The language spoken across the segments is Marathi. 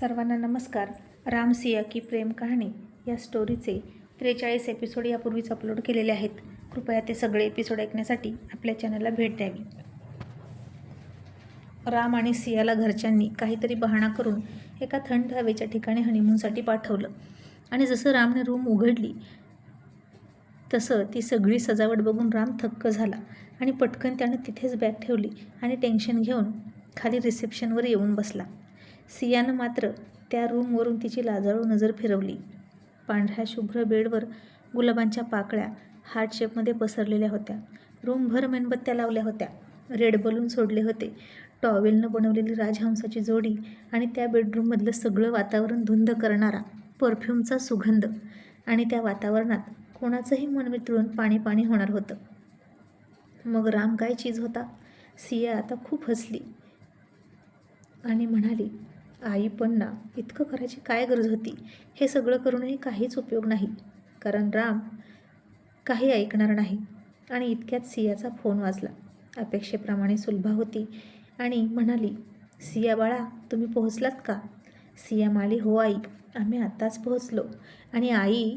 सर्वांना नमस्कार. राम सिया की प्रेम कहाणी या स्टोरीचे त्रेचाळीस एपिसोड यापूर्वीच अपलोड केलेले आहेत. कृपया ते सगळे एपिसोड ऐकण्यासाठी आपल्या चॅनलला भेट द्यावी. राम आणि सियाला घरच्यांनी काहीतरी बहाणा करून एका थंड हवेच्या ठिकाणी हनीमूनसाठी पाठवलं. आणि जसं रामने रूम उघडली तसं ती सगळी सजावट बघून राम थक्क झाला आणि पटकन त्यानं तिथेच बॅग ठेवली आणि टेन्शन घेऊन खाली रिसेप्शनवर येऊन बसला. सियानं मात्र त्या रूमवरून तिची लाजाळू नजर फिरवली. पांढऱ्या शुभ्र बेडवर गुलाबांच्या पाकळ्या हार्ट शेपमध्ये पसरलेल्या होत्या. रूमभर मेणबत्त्या लावल्या होत्या. रेड बलून सोडले होते. टॉवेलनं बनवलेली राजहंसाची जोडी आणि त्या बेडरूममधलं सगळं वातावरण धुंद करणारा परफ्यूमचा सुगंध आणि त्या वातावरणात कोणाचंही मन वितळून पाणी पाणी होणार होतं. मग राम काय चीज होता? सिया आता खूप हसली आणि म्हणाली आई पण ना इतकं करायची काय गरज होती? हे सगळं करूनही काहीच उपयोग नाही. कारण राम काही ऐकणार नाही. आणि इतक्यात सियाचा फोन वाजला. अपेक्षेप्रमाणे सुलभा होती आणि म्हणाली सिया बाळा तुम्ही पोहोचलात का? सिया माली हो आई आम्ही आत्ताच पोहोचलो. आणि आई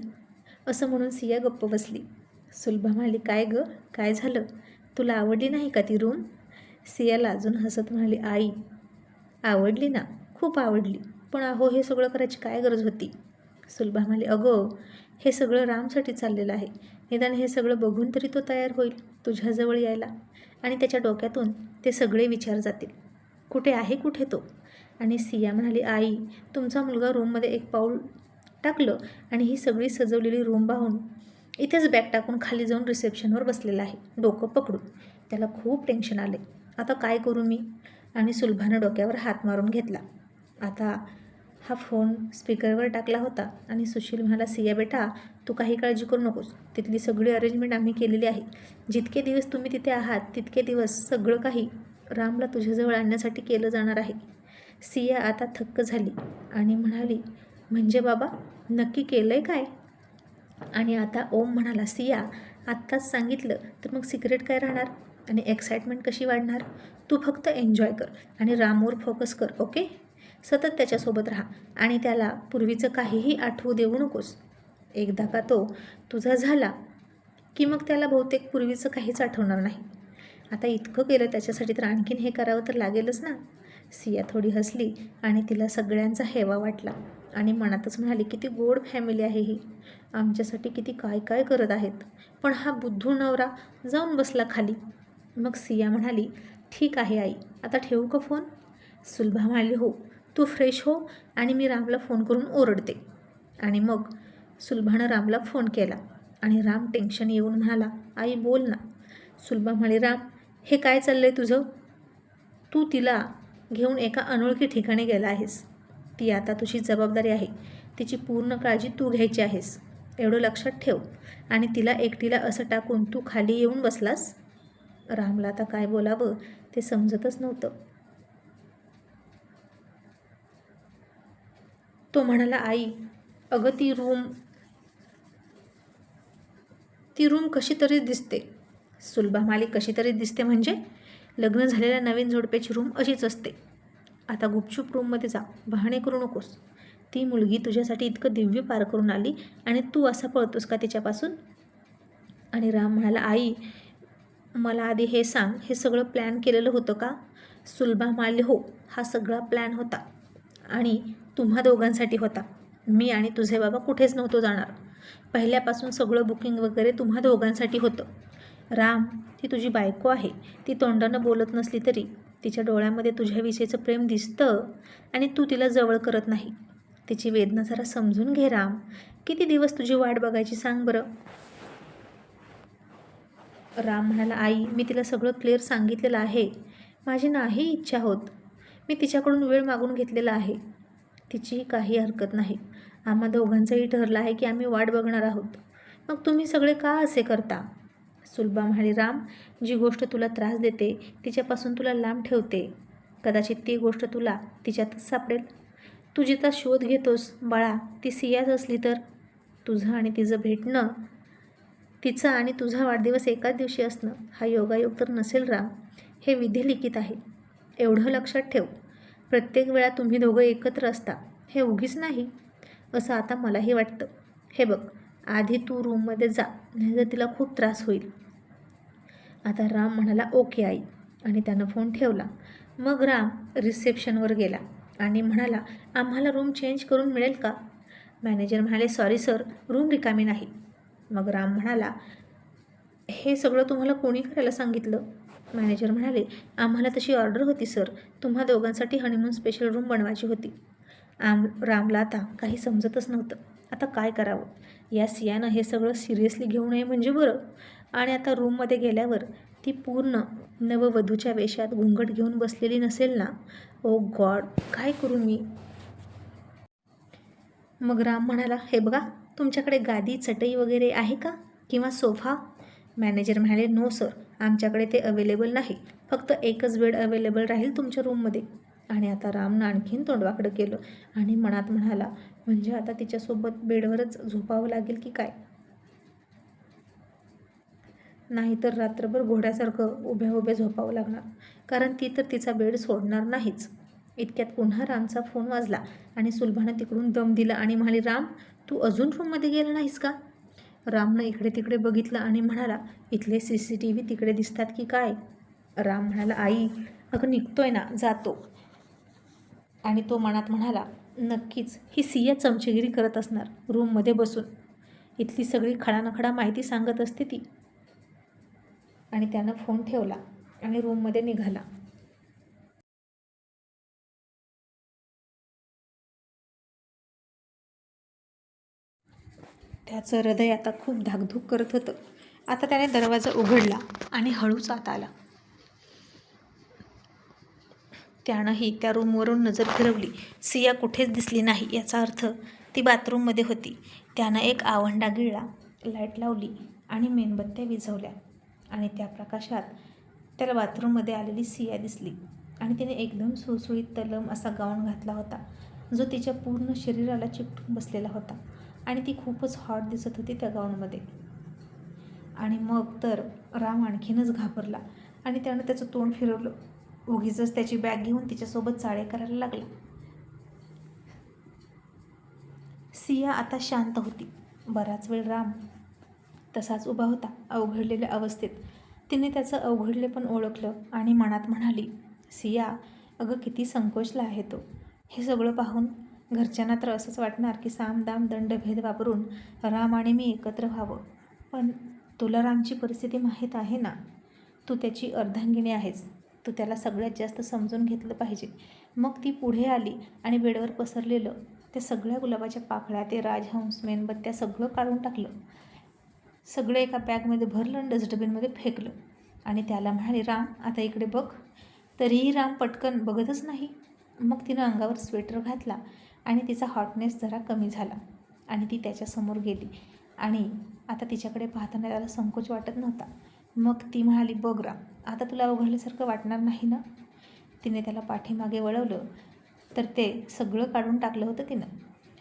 असं म्हणून सिया गप्प बसली. सुलभा म्हणाली काय गं? काय झालं? तुला आवडली नाही का ती रूम सियाला अजून हसत म्हणाली आई आवडली ना? खूप आवडली. पण अहो हे सगळं करायची काय गरज होती? सुलभा म्हणाली अगं हे सगळं रामसाठी चाललेलं आहे. निदान हे सगळं बघून तरी तो तयार होईल तुझ्याजवळ यायला. आणि त्याच्या डोक्यातून ते सगळे विचार जातील. कुठे आहे कुठे तो? आणि सिया म्हणाली आई तुमचा मुलगा रूममध्ये एक पाऊल टाकलं आणि ही सगळी सजवलेली रूम पाहून इथेच बॅग टाकून खाली जाऊन रिसेप्शनवर बसलेला आहे. डोकं पकडून. त्याला खूप टेन्शन आले आता काय करू मी? आणि सुलभानं डोक्यावर हात मारून घेतला. आता हा फोन स्पीकरवर टाकला होता आणि सुशील म्हणाला सिया बेटा तू काही काळजी करू नकोस. तिथली सगळी अरेंजमेंट आम्ही केलेली आहे. जितके दिवस तुम्ही तिथे आहात तितके दिवस सगळं काही रामला तुझ्याजवळ आणण्यासाठी केलं जाणार आहे. सिया आता थक्क झाली आणि म्हणाली म्हणजे बाबा नक्की केलं आहे काय? आणि आता ओम म्हणाला सिया आत्ताच सांगितलं तर मग सिक्रेट काय राहणार? आणि एक्साइटमेंट कशी वाढणार? तू फक्त एन्जॉय कर आणि रामवर फोकस कर ओके सतत त्याच्यासोबत राहा आणि त्याला पूर्वीचं काहीही आठवू देऊ नकोस. एकदा का तो तुझा झाला की मग त्याला बहुतेक पूर्वीचं काहीच आठवणार नाही. आता इतकं केलं त्याच्यासाठी तर आणखीन हे करावं तर लागेलच ना. सिया थोडी हसली आणि तिला सगळ्यांचा हेवा वाटला आणि मनातच म्हणाली किती गोड फॅमिली आहे ही. आमच्यासाठी किती काय काय करत आहेत. पण हा बुद्धू नवरा जाऊन बसला खाली. मग सिया म्हणाली ठीक आहे आई आता ठेवू का फोन? सुलभा म्हणाली हो. तू फ्रेश हो आणि मी रामला फोन करून ओरडते. आणि मग सुलभानं रामला फोन केला आणि राम टेन्शन येऊन म्हणाला आई बोल ना. सुलभा म्हणाली राम हे काय चाललं आहे तुझं? तू तिला घेऊन एका अनोळखी ठिकाणी गेला आहेस. ती आता तुझी जबाबदारी आहे. तिची पूर्ण काळजी तू घ्यायची आहेस. एवढं लक्षात ठेव. आणि तिला एकटीला असं टाकून तू खाली येऊन बसलास? रामला आता काय बोलावं ते समजतच नव्हतं. तो म्हणाला आई अगं ती रूम ती रूम कशी तरी दिसते. सुलभा माली कशी तरी दिसते म्हणजे? लग्न झालेल्या नवीन जोडप्याची रूम अशीच असते. आता गुपचूप रूममध्ये जा बहाणे करू नकोस. ती मुलगी तुझ्यासाठी इतकं दिव्य पार करून आली आणि तू असा पळतोस का तिच्यापासून? आणि राम म्हणाला आई मला आधी हे सांग हे सगळं प्लॅन केलेलं होतं का? सुलभा म्हणाली हो हा सगळा प्लॅन होता. आणि तुम्हा दोघांसाठी होता. मी आणि तुझे बाबा कुठेच नव्हतो जाणार. पहिल्यापासून सगळं बुकिंग वगैरे तुम्हा दोघांसाठी होतं. राम ती तुझी बायको आहे. ती तोंडानं बोलत नसली तरी तिच्या डोळ्यामध्ये तुझ्याविषयीचं प्रेम दिसतं आणि तू तिला जवळ करत नाही. तिची वेदना जरा समजून घे राम. किती दिवस तुझी वाट बघायची सांग बरं. राम म्हणाला आई मी तिला सगळं क्लिअर सांगितलेलं आहे. माझी नाही इच्छा होत. मी तिच्याकडून वेळ मागून घेतलेला आहे. तिचीही काही हरकत नाही. आम्हा दोघांचंही ठरलं आहे की आम्ही वाट बघणार आहोत. मग तुम्ही सगळे का असे करता? सुलभा म्हणाली राम जी गोष्ट तुला त्रास देते तिच्यापासून तुला लांब ठेवते. कदाचित ती गोष्ट तुला तिच्यातच सापडेल. तू जिचा शोध घेतोस बाळा ती सियाच असली तर? तुझं आणि तिचं भेटणं? तिचा आणि तुझा वाढदिवस एकाच दिवशी असणं? हा योगायोग तर नसेल राम. हे विधी लिखित आहे. एवढं लक्षात ठेव. प्रत्येक वेळा तुम्ही दोघं एकत्र असता हे उगीच नाही. असं आता मलाही वाटतं. हे बघ आधी तू रूममध्ये जा नाहीतर तिला खूप त्रास होईल. आता राम म्हणाला ओके आई. आणि त्यानं फोन ठेवला. मग राम रिसेप्शनवर गेला आणि म्हणाला आम्हाला रूम चेंज करून मिळेल का? मॅनेजर म्हणाले सॉरी सर रूम रिकामी नाही. मग राम म्हणाला हे सगळं तुम्हाला कोणी करायला सांगितलं? मॅनेजर म्हणाले आम्हाला तशी ऑर्डर होती सर तुम्हा दोघांसाठी हनीमून स्पेशल रूम बनवायची होती. आम रामला आता काही समजतच नव्हतं. आता काय करावं? या सियानं हे सगळं सिरियसली घेऊ नये म्हणजे बरं. आणि आता रूममध्ये गेल्यावर ती पूर्ण नववधूच्या वेशात घुंगट घेऊन बसलेली नसेल ना? Oh ओ गॉड काय करू मी? मग राम म्हणाला हे बघा तुमच्याकडे गादी चटई वगैरे आहे का? किंवा सोफा? मॅनेजर म्हणाले नो सर आमच्याकडे ते अवेलेबल नाही. फक्त एकच बेड अवेलेबल राहील तुमच्या रूममध्ये आणि आता रामनं आणखीन तोंडवाकडं केलं. आणि मनात म्हणाला म्हणजे आता तिच्यासोबत बेडवरच झोपावं लागेल की काय? नाहीतर रात्रभर घोड्यासारखं उभ्या उभ्या झोपावं लागणार. कारण ती तर तिचा बेड सोडणार नाहीच. इतक्यात पुन्हा रामचा फोन वाजला आणि सुलभानं तिकडून दम दिला आणि म्हणाली राम तू अजून रूममध्ये गेला नाहीस का? रामनं इकडे तिकडे बघितलं आणि म्हणाला इथले सी सी टी व्ही तिकडे दिसतात की काय? राम म्हणाला आई अगं निघतोय ना जातो. आणि तो मनात म्हणाला नक्कीच ही सिया चमचेगिरी करत असणार रूममध्ये बसून. इथली सगळी खडानखडा माहिती सांगत असते ती. आणि त्यानं फोन ठेवला आणि रूममध्ये निघाला. त्याचं हृदय आता खूप धाकधूक करत होतं. आता त्याने दरवाजा उघडला आणि हळूच आत आला. त्यानंही त्या रूमवरून नजर फिरवली. सिया कुठेच दिसली नाही याचा अर्थ ती बाथरूममध्ये होती. त्यानं एक आवंडा गिळला लाइट लावली आणि मेणबत्त्या विझवल्या. आणि त्या प्रकाशात त्याला बाथरूममध्ये आलेली सिया दिसली. आणि तिने एकदम सुळसुळीत तलम असा गाऊन घातला होता जो तिच्या पूर्ण शरीराला चिकटून बसलेला होता. आणि ती खूपच हॉट दिसत होती त्या गाऊनमध्ये आणि मग तर राम आणखीनच घाबरला आणि त्यानं त्याचं तोंड फिरवलं. उगीच त्याची बॅग घेऊन तिच्यासोबत चाळे करायला लागला. सिया आता शांत होती. बराच वेळ राम तसाच उभा होता अवघडलेल्या अवस्थेत. तिने त्याचं अवघडले पण ओळखलं आणि मनात म्हणाली सिया अगं किती संकोचला आहे तो. हे सगळं पाहून घरच्यांना तर असंच वाटणार की सामदाम दंडभेद वापरून राम आणि मी एकत्र व्हावं. पण तुला रामची परिस्थिती माहीत आहे ना? तू त्याची अर्धांगिनी आहेस. तू त्याला सगळ्यात जास्त समजून घेतलं पाहिजे. मग ती पुढे आली आणि बेडवर पसरलेलं त्या सगळ्या गुलाबाच्या पाकळ्या ते राजहंस मेणबत्त्या सगळं काढून टाकलं. सगळं एका बॅगमध्ये भरलं आणि डस्टबिनमध्ये फेकलं. आणि त्याला म्हणाले राम आता इकडे बघ. तरीही राम पटकन बघतच नाही. मग तिनं अंगावर स्वेटर घातला आणि तिचा हॉटनेस जरा कमी झाला. आणि ती त्याच्यासमोर गेली. आणि आता तिच्याकडे पाहताना त्याला संकोच वाटत नव्हता. मग ती म्हणाली बगरा राम आता तुला अवघडल्यासारखं वाटणार नाही ना? तिने त्याला पाठीमागे वळवलं. तर ते सगळं काढून टाकलं होतं तिनं.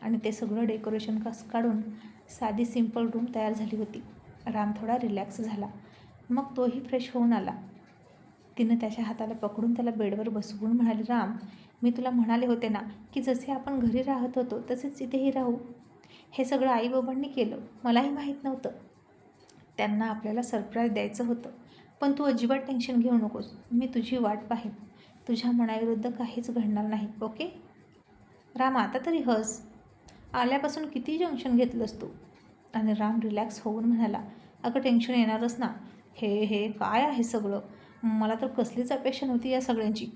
आणि ते सगळं डेकोरेशन कस काढून साधी सिंपल रूम तयार झाली होती. राम थोडा रिलॅक्स झाला. मग तोही फ्रेश होऊन आला. तिनं त्याच्या हाताला पकडून त्याला बेडवर बसवून म्हणाली राम मी तुला म्हणाले होते ना की जसे आपण घरी राहत होतो तसेच इथेही राहू. हे सगळं आईबाबांनी केलं. मलाही माहीत नव्हतं. त्यांना आपल्याला सरप्राईज द्यायचं होतं. पण तू अजिबात टेन्शन घेऊ नकोस. मी तुझी वाट पाहीन. तुझ्या मनाविरुद्ध काहीच घडणार नाही ओके? राम आता तरी हस. आल्यापासून किती जंक्शन घेतलंस तू? आणि राम रिलॅक्स होऊन म्हणाला अगं टेन्शन येणारच ना. हे हे काय आहे सगळं? मला तर कसलीच अपेक्षा नव्हती या सगळ्यांची.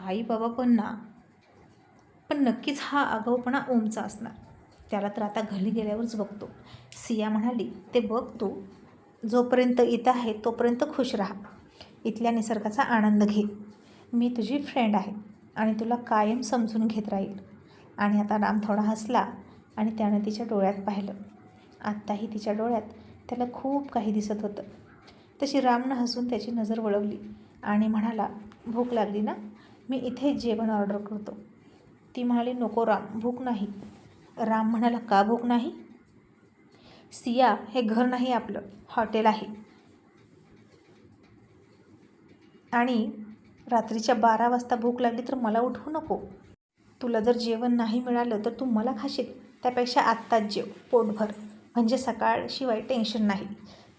आई बाबा पण ना पण नक्कीच हा आगाऊपणा ओमचा असणार. त्याला तर आता घरी गेल्यावरच बघतो. सिया म्हणाली ते बघ तू. जोपर्यंत इथं आहे तोपर्यंत खुश राहा. इथल्या निसर्गाचा आनंद घे. मी तुझी फ्रेंड आहे आणि तुला कायम समजून घेत राहील. आणि आता राम थोडा हसला आणि त्यानं तिच्या डोळ्यात पाहिलं. आत्ताही तिच्या डोळ्यात त्याला खूप काही दिसत होतं. तशी रामनं हसून त्याची नजर वळवली आणि म्हणाला भूक लागली ना? मी इथे जेवण ऑर्डर करतो. ती म्हणाली नको राम भूक नाही. राम म्हणाला का भूक नाही? सिया हे घर नाही आपलं हॉटेल आहे. आणि रात्रीच्या बारा वाजता भूक लागली तर मला उठवू नको. तुला जर जेवण नाही मिळालं तर तू मला खाशील. त्यापेक्षा आत्ताच जेव पोटभर. म्हणजे सकाळशिवाय टेन्शन नाही.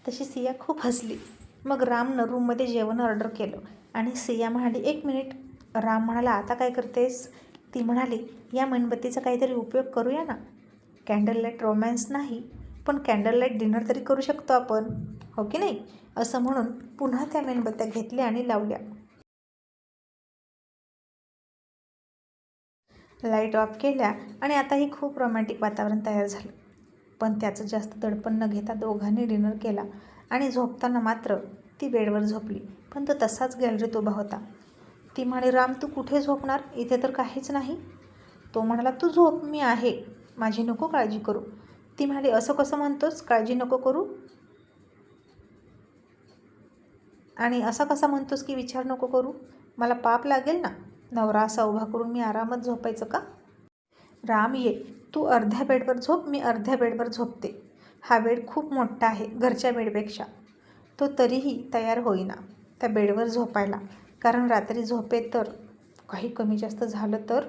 तशी सिया खूप हसली. मग रामनं रूममध्ये जेवण ऑर्डर केलं आणि सिया म्हणाली एक मिनिट राम म्हणाला आता काय करतेस? ती म्हणाली या मेणबत्तीचा काहीतरी उपयोग करूया ना? कॅन्डल लाइट रोमॅन्स नाही पण कॅन्डल लाइट डिनर तरी करू शकतो आपण हो की नाही? असं म्हणून पुन्हा त्या मेणबत्त्या घेतल्या आणि लावल्या. लाइट ऑफ केल्या आणि आताही खूप रोमॅन्टिक वातावरण तयार झालं. पण त्याचं जास्त दडपण न घेता दोघांनी डिनर केला आणि झोपताना मात्र ती बेडवर झोपली पण तो तसाच गॅलरीत उभा होता. ती म्हणे राम तू कुठे झोपणार? इथे तर काहीच नाही. तो म्हणाला तू झोप मी आहे. माझी नको काळजी करू. ती म्हणाली असं कसं म्हणतोस? काळजी नको करू. आणि असा कसा म्हणतोस की विचार नको करू? मला पाप लागेल ना? नवरा असा उभा करून मी आरामात झोपायचं का? राम ये. तू अर्ध्या बेडवर झोप मी अर्ध्या बेडवर झोपते. हा बेड खूप मोठा आहे घरच्या बेडपेक्षा. तो तरीही तयार होईना त्या बेडवर झोपायला. कारण रात्री झोपेत तर काही कमी जास्त झालं तर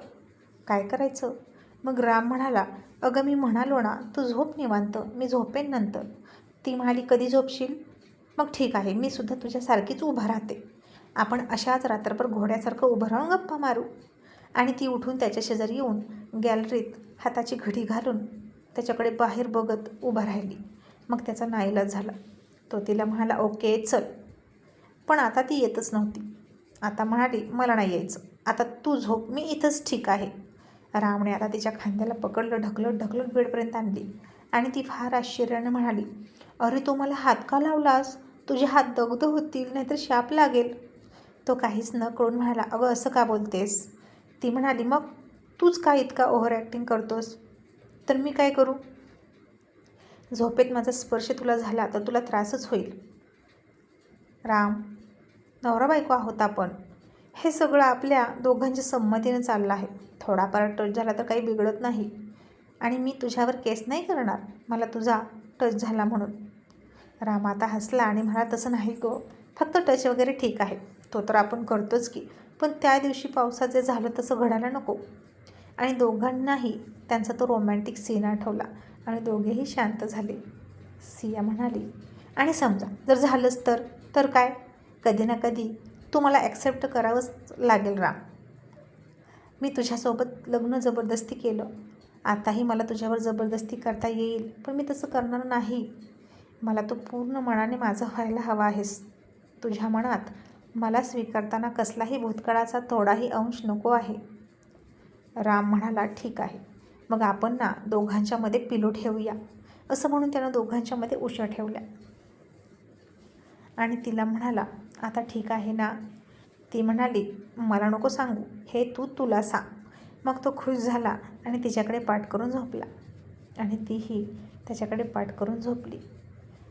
काय करायचं? मग राम म्हणाला अगं मी म्हणालो ना तू झोप निवांत मी झोपेन नंतर. ती म्हणाली कधी झोपशील? मग ठीक आहे मी सुद्धा तुझ्यासारखीच उभा राहते. आपण अशाच रात्रभर घोड्यासारखं उभं राहून गप्पा मारू. आणि ती उठून त्याच्या शेजारी येऊन गॅलरीत हाताची घडी घालून त्याच्याकडे बाहेर बघत उभा राहिली. मग त्याचा नाईलाज झाला. तो तिला म्हणाला ओके चल. पण आता ती येतच नव्हती. आता म्हणाली मला नाही यायचं. आता तू झोप मी इथंच ठीक आहे. रामने आता तिच्या खांद्याला पकडलं ढकलत ढकलत बेडपर्यंत आणली. आणि ती फार आश्चर्याने म्हणाली अरे तो मला हात का लावलास? तुझे हात दग्ध होतील नाहीतर शाप लागेल. तो काहीच न कळून म्हणाला अगं असं का बोलतेस? ती म्हणाली मग तूच का इतका ओव्हर ॲक्टिंग करतोस? तर मी काय करू? झोपेत माझा स्पर्श तुला झाला तर तुला त्रासच होईल. राम नवरा बायको आहोत आपण. हे सगळं आपल्या दोघांच्या संमतीनं चाललं आहे. थोडाफार टच झाला तर काही बिघडत नाही. आणि मी तुझ्यावर केस नाही करणार. मला तुझा टच झाला म्हणून. राम आता हसला आणि म्हणाला तसं नाही गो. फक्त टच वगैरे ठीक आहे. तो तर आपण करतोच की. पण त्या दिवशी पावसात जे झालं तसं घडायला नको. आणि दोघांनाही त्यांचा तो रोमॅन्टिक सीन आठवला आणि दोघेही शांत झाले. सिया म्हणाली आणि समजा जर झालंच तर तर काय? कधी ना कधी तू मला ॲक्सेप्ट करावंच लागेल राम. मी तुझ्यासोबत लग्न जबरदस्ती केलं. आताही मला तुझ्यावर जबरदस्ती करता येईल पण मी तसं करणार नाही. मला तू पूर्ण मनाने माझं व्हायला हवा आहेस. तुझ्या मनात मला स्वीकारताना कसलाही भूतकाळाचा थोडाही अंश नको आहे. राम म्हणाला ठीक आहे. मग आपण ना दोघांच्यामध्ये पिलो ठेवूया. असं म्हणून त्यानं दोघांच्यामध्ये उशा ठेवल्या. आणि तिला म्हणाला आता ठीक आहे ना? ती म्हणाली मला नको सांगू. हे तू तुला सांग. मग तो खुश झाला आणि तिच्याकडे पाठ करून झोपला. आणि तीही त्याच्याकडे पाठ करून झोपली.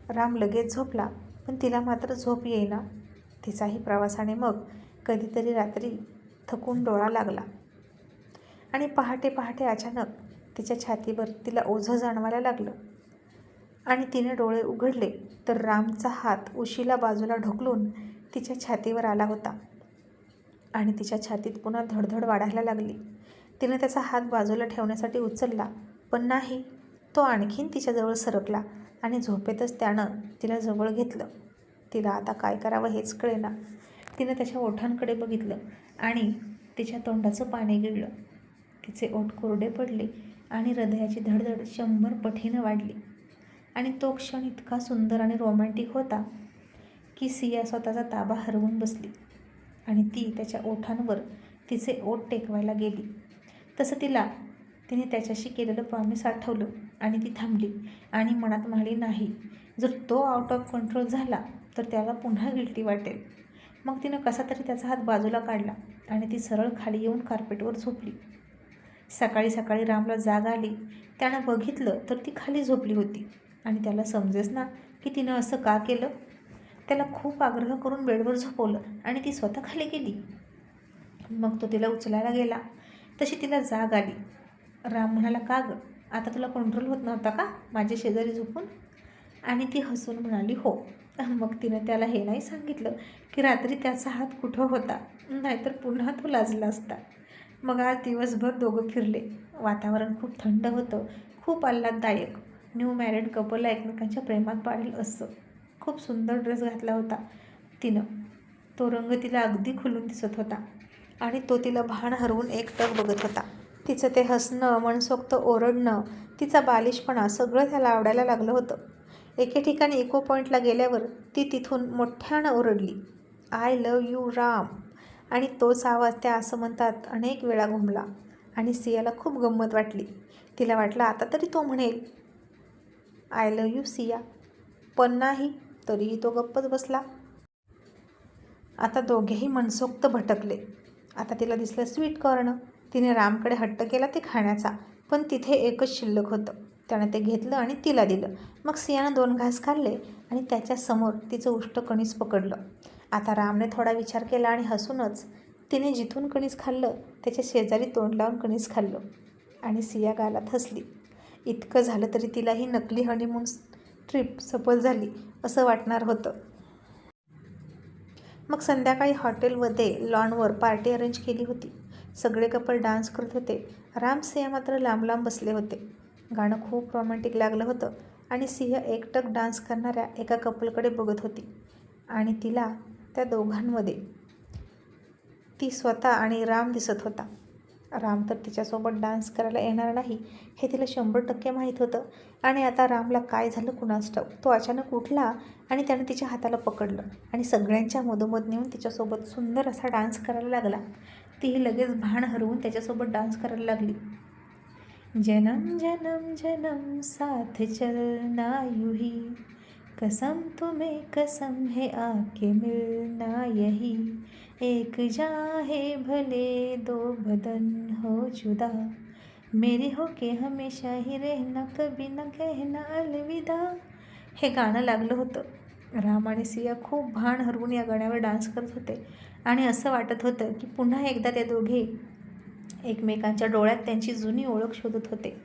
राम लगेच झोपला पण तिला मात्र झोप येईना. तिचाही प्रवासाने मग कधीतरी रात्री थकून डोळा लागला. आणि पहाटे पहाटे अचानक तिच्या छातीवर तिला ओझं जाणवायला लागलं. आणि तिने डोळे उघडले तर रामचा हात उशीला बाजूला ढकलून तिच्या छातीवर आला होता. आणि तिच्या छातीत पुन्हा धडधड वाढायला लागली. तिने त्याचा हात बाजूला ठेवण्यासाठी उचलला पण नाही तो आणखीन तिच्याजवळ सरकला आणि झोपेतच त्यानं तिला जवळ घेतलं. तिला आता काय करावं हेच कळेना. तिनं त्याच्या ओठांकडे बघितलं आणि तिच्या तोंडाचं पाणी गिळलं. तिचे ओठ कोरडे पडले आणि हृदयाची धडधड शंभर पटीनं वाढली. आणि तो क्षण इतका सुंदर आणि रोमॅन्टिक होता की सिया स्वतःचा ताबा हरवून बसली आणि ती त्याच्या ओठांवर तिचे ओठ टेकवायला गेली. तसं तिला तिने त्याच्याशी केलेलं प्रॉमिस आठवलं आणि ती थांबली आणि मनात म्हणाली नाही जर तो आउट ऑफ कंट्रोल झाला तर त्याला पुन्हा गिल्टी वाटेल. मग तिनं कसा तरी त्याचा हात बाजूला काढला आणि ती सरळ खाली येऊन कार्पेटवर झोपली. सकाळी सकाळी रामला जाग आली. त्यानं बघितलं तर ती खाली झोपली होती आणि त्याला समजेच ना की तिनं असं का केलं? त्याला खूप आग्रह करून बेडवर झोपवलं आणि ती स्वतः खाली गेली. मग तो तिला उचलायला गेला. तशी तिला जाग आली. राम म्हणाला का गं? आता तुला कंट्रोल होत नव्हता का? माझ्या शेजारी झोपून? आणि ती हसून म्हणाली हो. मग तिनं त्याला हे नाही सांगितलं की रात्री त्याचा हात कुठं होता? नाहीतर पुन्हा तो लाजला असता. मग आज दिवसभर दोघं फिरले. वातावरण खूप थंड होतं. खूप आल्हाददायक. न्यू मॅरिड कपलला एकमेकांच्या प्रेमात पाडेल असं. खूप सुंदर ड्रेस घातला होता. तिनं. तो रंग तिला अगदी खुलून दिसत होता. आणि तो तिला भान हरवून एकटक बघत होता. तिचं ते हसणं मनसोक्त ओरडणं तिचा बालिशपणा सगळं त्याला आवडायला लागलं होतं. एके ठिकाणी इको पॉईंटला गेल्यावर ती तिथून मोठ्यानं ओरडली. I love you Ram. आणि तोच आवाज त्या असं म्हणतात अनेक वेळा घुमला. आणि सियाला खूप गंमत वाटली. तिला वाटलं आता तरी तो म्हणेल आय लव यू सिया. पण नाही तरीही तो गप्पच बसला. आता दोघेही मनसोक्त भटकले. आता तिला दिसलं स्वीट कॉर्न तिने रामकडे हट्ट केला ते खाण्याचा पण तिथे एकच शिल्लक होतं. त्यानं ते घेतलं आणि तिला दिलं. मग सियानं दोन घास खाल्ले आणि त्याच्यासमोर तिचं उष्ट कणीस पकडलं. आता रामने थोडा विचार केला आणि हसूनच तिने जिथून कणीस खाल्लं त्याच्या शेजारी तोंड लावून कणीस खाल्लं आणि सिया गालात हसली. इतकं झालं तरी तिला ही नकली हनीमून ट्रिप सफल झाली असं वाटणार होतं. मग संध्याकाळी हॉटेलमध्ये लॉनवर पार्टी अरेंज केली होती. सगळे कपल डान्स करत होते. राम सिंह मात्र लांब लांब बसले होते. गाणं खूप रोमॅन्टिक लागलं होतं आणि सिंह एकटक डान्स करणाऱ्या एका कपलकडे बघत होती आणि तिला त्या दोघांमध्ये. ती स्वतः आणि राम दिसत होता. राम तर तिच्यासोबत डान्स करायला येणार नाही हे तिला शंभर टक्के माहीत होतं. आणि आता रामला काय झालं कुणास ठाऊक? तो अचानक उठला आणि त्यानं तिच्या हाताला पकडलं आणि सगळ्यांच्या मधोमध नेऊन तिच्यासोबत सुंदर असा डान्स करायला लागला. तीही लगेच भान हरवून त्याच्यासोबत डान्स करायला लागली. जन्म जन्म जन्म साथ चलना युही कसम तुम्हें कसम है आके मिलना यही एक जा है भले दो बदन हो जुदा। मेरे हो के हमेशा ही रहना कभी न कहना अलविदा। हे गाणं लागलं होतं. राम आणि सिया खूप भान हरवून या गाण्यावर डान्स करत होते. आणि असं वाटत होतं की पुन्हा एकदा ते दोघे एकमेकांच्या डोळ्यात त्यांची जुनी ओळख शोधत होते.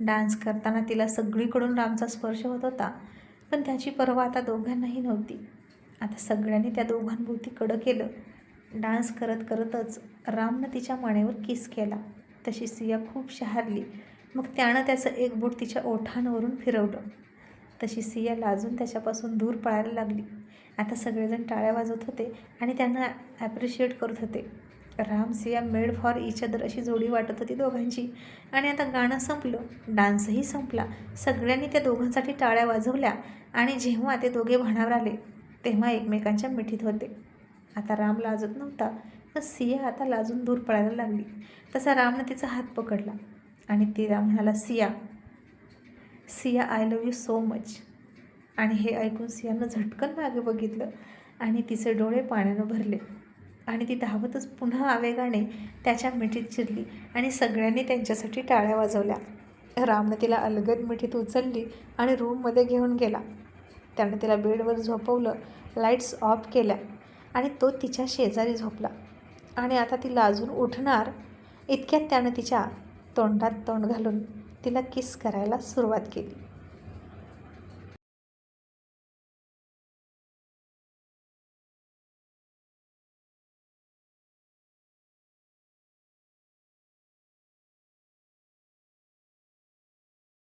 डान्स करताना तिला सगळीकडून रामचा स्पर्श होत होता पण त्याची पर्वा आता दोघांनाही नव्हती. आता सगळ्यांनी त्या दोघांभोवती कडं केलं. डान्स करत करतच रामनं तिच्या मानेवर किस केला. तशी सिया खूप शहारली. मग त्यानं त्याचं एक बोट तिच्या ओठांवरून फिरवलं. तशी सिया लाजून त्याच्यापासून दूर पळायला लागली. आता सगळेजण टाळ्या वाजवत होते आणि त्यांना ॲप्रिशिएट करत होते. Ram Siya made for each other अशी जोडी वाटत होती दोघांची. आणि आता गाणं संपलं. डान्सही संपला. सगळ्यांनी त्या दोघांसाठी टाळ्या वाजवल्या आणि जेव्हा ते दोघे भाणावर आले तेव्हा एकमेकांच्या मिठीत होते. आता राम लाजत नव्हता पण सिया आता लाजून दूर पळायला लागली. तसा रामनं तिचा हात पकडला आणि तिला म्हणाला Siya Siya I love you so much आणि हे ऐकून सियानं झटकन मागे बघितलं आणि तिचे डोळे पाण्यानं भरले. आणि ती धावतच पुन्हा आवेगाने त्याच्या मिठीत शिरली आणि सगळ्यांनी त्यांच्यासाठी टाळ्या वाजवल्या. रामनं तिला अलगद मिठीत उचलली आणि रूममध्ये घेऊन गेला. त्यानं तिला बेडवर झोपवलं लाईट्स ऑफ केल्या. आणि तो तिच्या शेजारी झोपला. आणि आता ती लाजून उठणार इतक्यात त्यानं तिच्या तोंडात तोंड घालून तिला किस करायला सुरुवात केली.